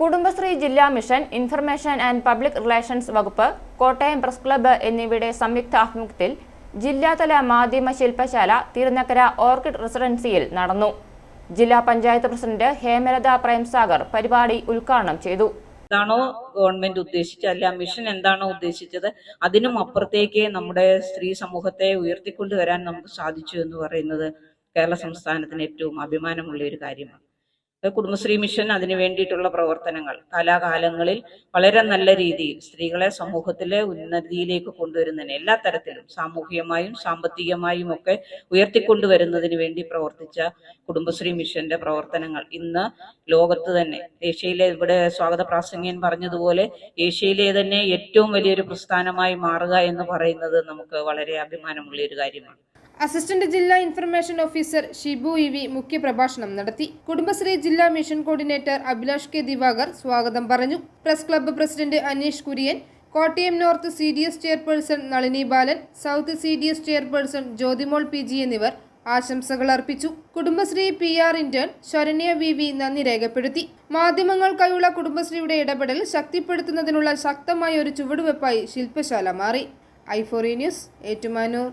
കുടുംബശ്രീ ജില്ലാ mission information and public relations വകുപ്പ് Kottayam press club എന്നിവയുടെ സംയുക്ത ആഭിമുഖ്യത്തിൽ ജില്ലാതല മാധ്യമ ശില്പശാല തിരുനക്കര ഓർക്കിഡ് റെസിഡൻസിയിൽ നടന്നു. ജില്ലാ പഞ്ചായത്ത് പ്രസിഡന്റ് ഹേമലത പ്രേംസാഗർ പരിപാടി ഉദ്ഘാടനം ചെയ്തു. എന്താണോ ഗവൺമെന്റ് ഉദ്ദേശിച്ചത് അല്ല മിഷൻ എന്താണോ ഉദ്ദേശിച്ചത് അതിനും അപ്പുറത്തേക്ക് നമ്മുടെ സ്ത്രീ സമൂഹത്തെ ഉയർത്തിക്കൊണ്ടുവരാൻ നമുക്ക് സാധിച്ചു എന്ന് പറയുന്നത് കേരള സംസ്ഥാനത്തിന് ഏറ്റവും അഭിമാനമുള്ള ഒരു കാര്യമാണ്. കുടുംബശ്രീ മിഷൻ അതിനു വേണ്ടിയിട്ടുള്ള പ്രവർത്തനങ്ങൾ. കാലാകാലങ്ങളിൽ വളരെ നല്ല രീതിയിൽ സ്ത്രീകളെ സമൂഹത്തിലെ ഉന്നതിയിലേക്ക് കൊണ്ടുവരുന്നതിന് എല്ലാ തരത്തിലും സാമൂഹികമായും സാമ്പത്തികമായും ഒക്കെ ഉയർത്തിക്കൊണ്ടുവരുന്നതിന് വേണ്ടി പ്രവർത്തിച്ച കുടുംബശ്രീ മിഷന്റെ പ്രവർത്തനങ്ങൾ ഇന്ന് ലോകത്ത് തന്നെ. ഏഷ്യയിലെ ഇവിടെ സ്വാഗത പ്രാസംഗ്യൻ പറഞ്ഞതുപോലെ ഏഷ്യയിലെ തന്നെ ഏറ്റവും വലിയൊരു പ്രസ്ഥാനമായി മാറുക എന്ന് പറയുന്നത് നമുക്ക് വളരെ അഭിമാനമുള്ള ഒരു കാര്യമാണ്. അസിസ്റ്റന്റ് ജില്ലാ information officer Shibu E V മുഖ്യപ്രഭാഷണം നടത്തി. കുടുംബശ്രീ ജില്ലാ mission coordinator Abhilash K Divakar സ്വാഗതം പറഞ്ഞു. Press club president Aneesh Kurian Kottayam north C D S chairperson Nalini Balan south C D S chairperson Jyothimol P G എന്നിവർ ആശംസകൾ അർപ്പിച്ചു. Kudumbashree P R intern Saranya V V നന്ദി രേഖപ്പെടുത്തി. മാധ്യമങ്ങൾക്കായുള്ള കുടുംബശ്രീയുടെ ഇടപെടൽ ശക്തിപ്പെടുത്തുന്നതിനുള്ള ശക്തമായ ഒരു ചുവടുവെപ്പായി ശില്പശാല മാറി. ഐഫോറി ന്യൂസ് ഏറ്റുമാനൂർ.